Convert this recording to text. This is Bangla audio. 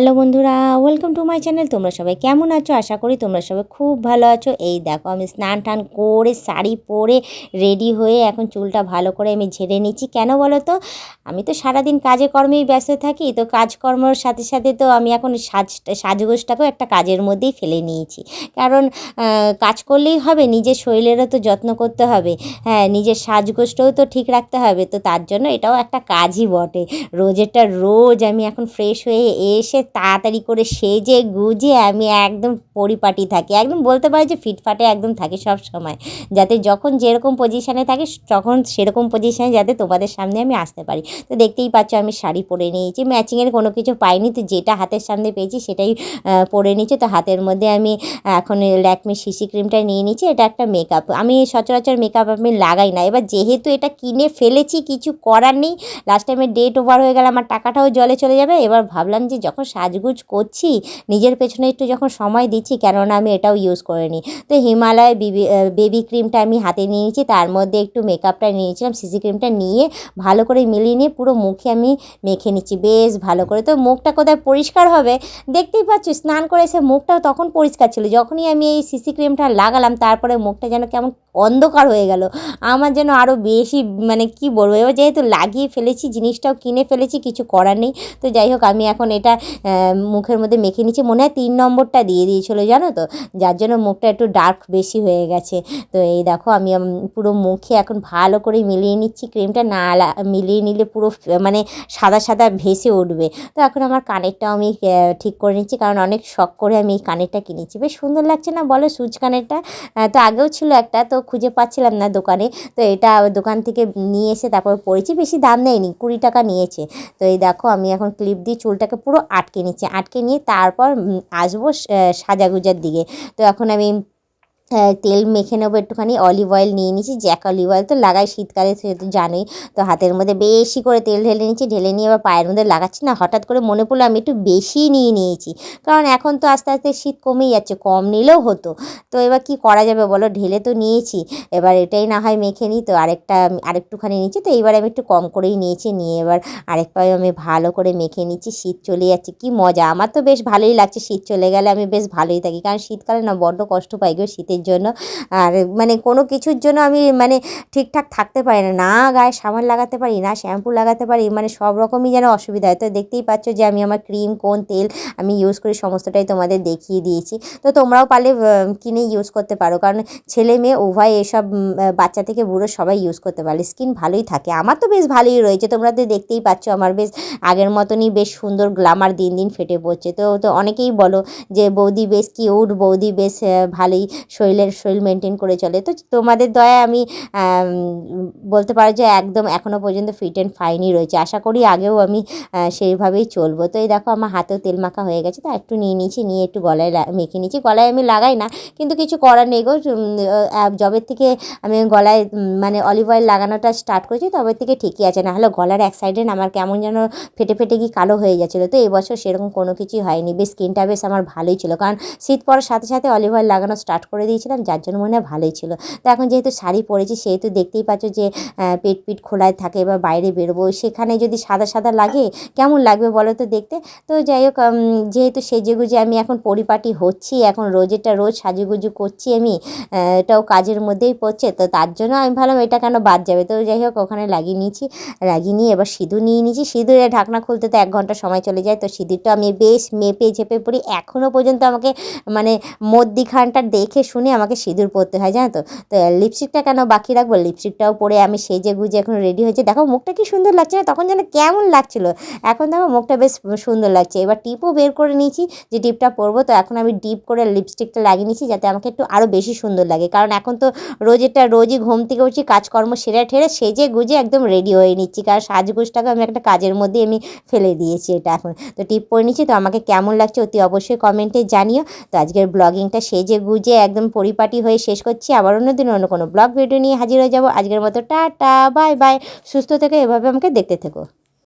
হ্যালো বন্ধুরা ওয়েলকাম টু মাই চ্যানেল তোমরা সবাই কেমন আছো? আশা করি তোমরা সবাই খুব ভালো আছো। এই দেখো, আমি স্নান টান করে শাড়ি পরে রেডি হয়ে এখন চুলটা ভালো করে আমি ঝেড়ে নিচ্ছি। কেন বলো তো? আমি তো সারাদিন কাজে কর্মেই ব্যস্ত থাকি, তো কাজকর্মর সাথে সাথে তো আমি এখন সাজ, সাজগোজটাকেও একটা কাজের মধ্যেই ফেলে নিয়েছি। কারণ কাজ করলেই হবে, নিজের শরীরেরও তো যত্ন করতে হবে। হ্যাঁ নিজের সাজগোজটাও তো ঠিক রাখতে হবে, তো তার জন্য এটাও একটা কাজই বটে। রোজেরটা রোজ আমি এখন ফ্রেশ হয়ে এসে তাড়াতাড়ি করে সেজে গুজে আমি একদম পরিপাটি থাকি। একদম বলতে পারি যে ফিটফাটে একদম থাকি সব সময়। যাতে যখন যেরকম পজিশানে থাকি, তখন সেরকম পজিশানে যাতে তোমাদের সামনে আমি আসতে পারি। তো দেখতেই পাচ্ছ আমি শাড়ি পরে নিয়েছি। ম্যাচিংয়ের কোনো কিছু পাইনি, তো যেটা হাতের সামনে পেয়েছি সেটাই পরে নিচ্ছি তো হাতের মধ্যে আমি এখন ল্যাকমি সিসি ক্রিমটা নিয়ে নিচ্ছি এটা একটা মেকআপ আমি সচরাচর মেকআপ আমি লাগাই না। এবার যেহেতু এটা কিনে ফেলেছি, কিছু করার নেই লাস্ট টাইমে ডেট ওভার হয়ে গেলে আমার টাকাটাও জলে চলে যাবে। এবার ভাবলাম যে যখন সাজগুজ করছি, নিজের পেছনে একটু যখন সময় দিচ্ছি, কেননা আমি এটাও ইউজ করে নিই তো হিমালয় বিবি ক্রিমটা আমি হাতে নিয়ে নিয়েছি, তার মধ্যে একটু মেকআপটা নিয়েছিলাম সিসি ক্রিমটা নিয়ে ভালো করে মিলিয়ে নিয়ে পুরো মুখে আমি মেখে নিচ্ছি, বেশ ভালো করে। তো মুখটা কোথায় পরিষ্কার হবে? দেখতেই পাচ্ছ, স্নান করে এসে মুখটাও তখন পরিষ্কার ছিল। যখনই আমি এই সিসি ক্রিমটা লাগালাম, তারপরে মুখটা যেন কেমন অন্ধকার হয়ে গেল। আমার যেন আরও বেশি মানে কি বলব, এবার যেহেতু লাগিয়ে ফেলেছি, জিনিসটাও কিনে ফেলেছি, কিছু করার নেই। তো যাই হোক, আমি এখন এটা মুখের মধ্যে মেখে নিচ্ছি। মনে হয় তিন নম্বরটা দিয়ে দিয়েছিলো, জানো তো? যার জন্য মুখটা একটু ডার্ক বেশি হয়ে গেছে। তো এই দেখো, আমি পুরো মুখে এখন ভালো করে মিলিয়ে নিচ্ছি। ক্রিমটা না মিলিয়ে নিলে পুরো মানে সাদা সাদা ভেসে উঠবে। তো এখন আমার কানেরটাও আমি ঠিক করে নিচ্ছি, কারণ অনেক শখ করে আমি এই কানেরটা কিনেছি। বেশ সুন্দর লাগছে না বলো সুচ কানেরটা? তো আগেও ছিল একটা, তো খুঁজে পাচ্ছিলাম না দোকানে। তো এটা দোকান থেকে নিয়ে এসে তারপর পরেছি বেশি দাম নেয়নি, কুড়ি টাকা নিয়েছে। তো এই দেখো, আমি এখন ক্লিপ দিয়ে চুলটাকে পুরো আটকে নিচ্ছি। আটকে নিয়ে তারপর আসব সাজাগুজার দিকে। তো এখন আমি তেল মেখে নেব একটুখানি অলিভ অয়েল নিয়ে নিয়েছি জ্যাক অলিভ অয়েল তো লাগাই শীতকালে, সে তো জানোই। তো হাতের মধ্যে বেশি করে তেল ঢেলে নিচ্ছি ঢেলে নিয়ে এবার পায়ের মধ্যে লাগাচ্ছি। না, হঠাৎ করে মনে পড়ল আমি একটু বেশি নিয়ে নিয়েছি, কারণ এখন তো আস্তে আস্তে শীত কমেই যাচ্ছে, কম নিলেও হতো। তো এবার কি করা যাবে বলো? ঢেলে তো নিয়েছি, এবার এটাই না হয় মেখে নিই, তো আরেকটা আরেকটুখানি নিচ্ছি তো এইবার আমি একটু কম করেই নিয়েছি, নিয়ে এবার আরেক পায়ে আমি ভালো করে মেখে নিচ্ছি, শীত চলে যাচ্ছে, কি মজা! আমার তো বেশ ভালোই লাগছে, শীত চলে গেলে আমি বেশ ভালোই থাকি, কারণ শীতকালে না বড্ড কষ্ট পাই গো শীতের জন্য। আর মানে কোনো কিছুর জন্য আমি মানে ঠিকঠাক থাকতে পারি না। না গায়ে সাবান লাগাতে পারি, না শ্যাম্পু লাগাতে পারি মানে সব রকমই যেন অসুবিধা হয়। তো দেখতেই পাচ্ছ যে আমি আমার ক্রিম, কোন তেল আমি ইউজ করি, সমস্তটাই তোমাদের দেখিয়ে দিয়েছি। তো তোমরাও পারলে কিনে ইউজ করতে পারো। কারণ ছেলে মেয়ে উভয় এসব বাচ্চা থেকে বুড়ো সবাই ইউজ করতে পারে স্কিন ভালোই থাকে। আমার তো বেশ ভালোই রয়েছে। তোমরা তো দেখতেই পাচ্ছ আমার বেশ আগের মতনই বেশ সুন্দর গ্লামার দিন দিন ফেটে পড়ছে। তো তো অনেকেই বলো যে বৌদি বেশ কিউট বৌদি বেশ ভালোই শরীরের, শরীর মেনটেন করে চলে। তো তোমাদের দয়ায় আমি বলতে পারো যে একদম এখনও পর্যন্ত ফিট অ্যান্ড ফাইনই রয়েছে। আশা করি আগেও আমি সেইভাবেই চলবো। তো এই দেখো আমার হাতেও তেল মাখা হয়ে গেছে, তো একটু নিয়ে নিয়েছি নিয়ে একটু গলায় মেখে নিয়েছি গলায় আমি লাগাই না, কিন্তু কিছু করার নেই গো। যবের থেকে আমি গলায় মানে অলিভ অয়েল লাগানোটা স্টার্ট করেছি তবে থেকে ঠিকই আছে। না হলে গলার এক সাইডে আমার কেমন যেন ফেটে ফেটে কি কালো হয়ে যাচ্ছিল। তো এবছর সেরকম কোনো কিছুই হয়নি। বেশ স্কিনটা বেশ আমার ভালোই ছিল, কারণ শীত পড়ার সাথে সাথে অলিভ অয়েল লাগানো স্টার্ট করে দিয়েছিলাম, যার জন্য মনে হয় ভালোই ছিল। তো এখন যেহেতু শাড়ি পরেছি, সেহেতু দেখতেই পাচ্ছ যে পেট পিট খোলায় থাকে বা বাইরে বেরোবো, সেখানে যদি সাদা সাদা লাগে, কেমন লাগবে বলো তো দেখতে? তো যাই হোক যেহেতু সেজেগুজে আমি এখন পরিপাটি হচ্ছি, এখন রোজেরটা রোজ সাজুগুজু করছি আমি, এটাও কাজের মধ্যেই পড়ছে, তো তার জন্য আমি ভাবলাম এটা কেন বাদ যাবে? তো যাই হোক, ওখানে লাগিয়ে নিয়েছি, লাগিয়ে নিয়ে এবার সিঁদুর নিয়ে নিয়েছি। সিঁদুরে ঢাকনা খুলতে তো এক ঘণ্টা সময় চলে যায়, তো সিঁদুরটা আমি বেশ মেপে ঝেপে পড়ি। এখনও পর্যন্ত আমাকে মানে মধ্যিখানটা দেখে শুনে আমাকে সিঁদুর পরতে হয়, জানো তো? তো লিপস্টিকটা কেন বাকি রাখব? লিপস্টিকটাও পরে আমি সেজে গুজে এখন রেডি হয়েছে। দেখো, মুখটা কি সুন্দর লাগছে না? তখন যেন কেমন লাগছিল। এখন দেখো, মুখটা বেশ সুন্দর লাগছে। এবার টিপও বের করে নিয়েছি যে টিপটা পরবো। তো, এখন আমি ডিপ করে লিপস্টিকটা লাগিয়ে নিয়েছি যাতে আমাকে একটু আরও বেশি সুন্দর লাগে। কারণ এখন তো রোজ রোজেরটা রোজই ঘুম থেকে উঠছি, কাজকর্ম সেরে ঠেরে সেজে গুজে একদম রেডি হয়ে নিচ্ছি। কারণ সাজগোজটাকে আমি একটা কাজের মধ্যে আমি ফেলে দিয়েছি এটা এখন। তো, টিপ পরে নিচ্ছি তো, আমাকে কেমন লাগছে অতি অবশ্যই কমেন্টে জানিও। তো, আজকের ব্লগিংটা সেজে গুজে একদম পরিপাটি হয়ে শেষ করছি। আবার অন্য দিন অন্য কোনো ব্লগ ভিডিও নিয়ে হাজির হয়ে যাব। আজকের মতো টাটা বাই বাই সুস্থ থেকে, এভাবে আমাকে দেখতে থেকো।